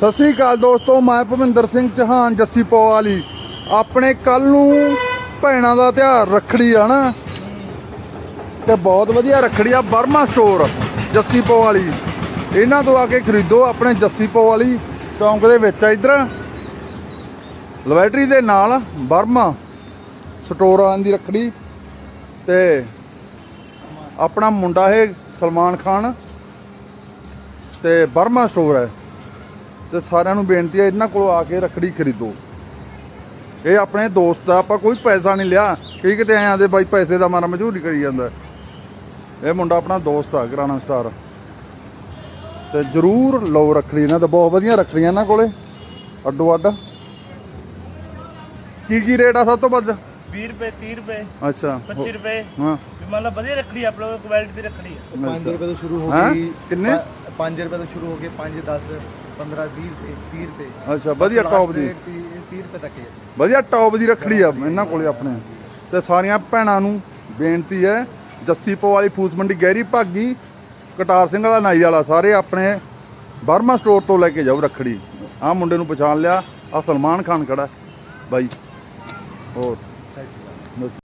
ਸਤਿ ਸ੍ਰੀ ਅਕਾਲ ਦੋਸਤੋ, ਮੈਂ ਭਵਿੰਦਰ ਸਿੰਘ ਚੌਹਾਨ, ਜੱਸੀ ਪੋ ਵਾਲੀ। ਆਪਣੇ ਕੱਲ ਨੂੰ ਭੈਣਾਂ ਦਾ ਤਿਉਹਾਰ, ਰੱਖੜੀ ਆ ਨਾ। ਤੇ ਬਹੁਤ ਵਧੀਆ ਰੱਖੜੀ ਆ, ਬਰਮਾ ਸਟੋਰ ਜੱਸੀ ਪੋ ਵਾਲੀ। ਇਹਨਾਂ ਤੋਂ ਆ ਕੇ ਖਰੀਦੋ ਆਪਣੇ ਜੱਸੀ ਪੋ ਵਾਲੀ ਚੌਂਕ ਦੇ ਵਿੱਚ ਆ ਇਧਰ। ਲੈਬੋਰੇਟਰੀ ਦੇ ਨਾਲ ਬਰਮਾ ਸਟੋਰ ਵਾਲਿਆਂ ਦੀ ਰੱਖੜੀ। ਤੇ ਆਪਣਾ ਮੁੰਡਾ ਹੈ ਸਲਮਾਨ ਖਾਨ। ਤੇ ਬਰਮਾ ਸਟੋਰ ਹੈ। ਤੇ ਸਾਰਿਆਂ ਨੂੰ ਬੇਨਤੀ ਹੈ ਇਹਨਾਂ ਕੋਲ ਆ ਕੇ ਰੱਖੜੀ ਖਰੀਦੋ। ਇਹ ਆਪਣੇ ਦੋਸਤ ਆ ਆਪਾਂ ਕੋਈ ਪੈਸਾ ਨਹੀਂ ਲਿਆ। ਕੀ ਕਿਤੇ ਆਏ ਆਦੇ ਬਾਈ ਪੈਸੇ ਦਾ ਮਾਰਾ ਮਜ਼ਦੂਰੀ ਕਰੀ ਜਾਂਦਾ। ਇਹ ਮੁੰਡਾ ਆਪਣਾ ਦੋਸਤ ਆ ਗਰਾਣਾ ਸਟਾਰ। ਤੇ ਜਰੂਰ ਲਓ ਰੱਖੜੀ ਇਹਨਾਂ ਦਾ ਬਹੁਤ ਵਧੀਆ ਰੱਖੜੀਆਂ ਇਹਨਾਂ ਕੋਲੇ। ਅੱਡੋ ਅੱਡ। ਕੀ ਕੀ ਰੇਟ ਆ ਸਭ ਤੋਂ ਵੱਧ? 20 ਰੁਪਏ 30 ਰੁਪਏ ਅੱਛਾ। 25 ਰੁਪਏ। ਹਾਂ। ਵੀ ਮੰਨ ਲਾ ਵਧੀਆ ਰੱਖੜੀ ਆਪਣੇ ਕੋਲ ਕੁਆਲਿਟੀ ਦੀ ਰੱਖੜੀ ਹੈ 5 ਰੁਪਏ ਤੋਂ ਸ਼ੁਰੂ ਹੋ ਹੈਂ? ਗਈ ਕਿੰਨੇ? 5 ਰੁਪਏ ਤੋਂ ਸ਼ੁਰੂ ਹੋ ਕੇ 5 10 15 20 ਰੁਪਏ 30 ਰੁਪਏ। ਅੱਛਾ ਵਧੀਆ ਟੌਪ ਦੀ। 30 ਰੁਪਏ ਤੱਕ ਹੈ। ਵਧੀਆ ਟੌਪ ਦੀ ਰੱਖੜੀ ਆ ਇਹਨਾਂ ਕੋਲੇ ਆਪਣੇ। ਤੇ ਸਾਰੀਆਂ ਭੈਣਾਂ ਨੂੰ ਬੇਨਤੀ ਹੈ ਜੱਸੀ ਪੋ ਵਾਲੀ ਫੂਸ ਮੰਡੀ ਗਹਿਰੀ ਭਾਗੀ ਕਟਾਰ ਸਿੰਘ ਵਾਲਾ ਨਾਈ ਵਾਲਾ ਸਾਰੇ ਆਪਣੇ ਬਰਮਾ ਸਟੋਰ ਤੋਂ ਲੈ ਕੇ ਜਾਓ ਰੱਖੜੀ। ਆਹ ਮੁੰਡੇ ਨੂੰ ਪਛਾਣ ਲਿਆ ਆ ਸਲਮਾਨ ਖਾਨ ਖੜਾ ਬਾਈ ਹੋਰ? ਸਤਿ ਸ਼੍ਰੀ ਅਕਾਲ। ਬਸ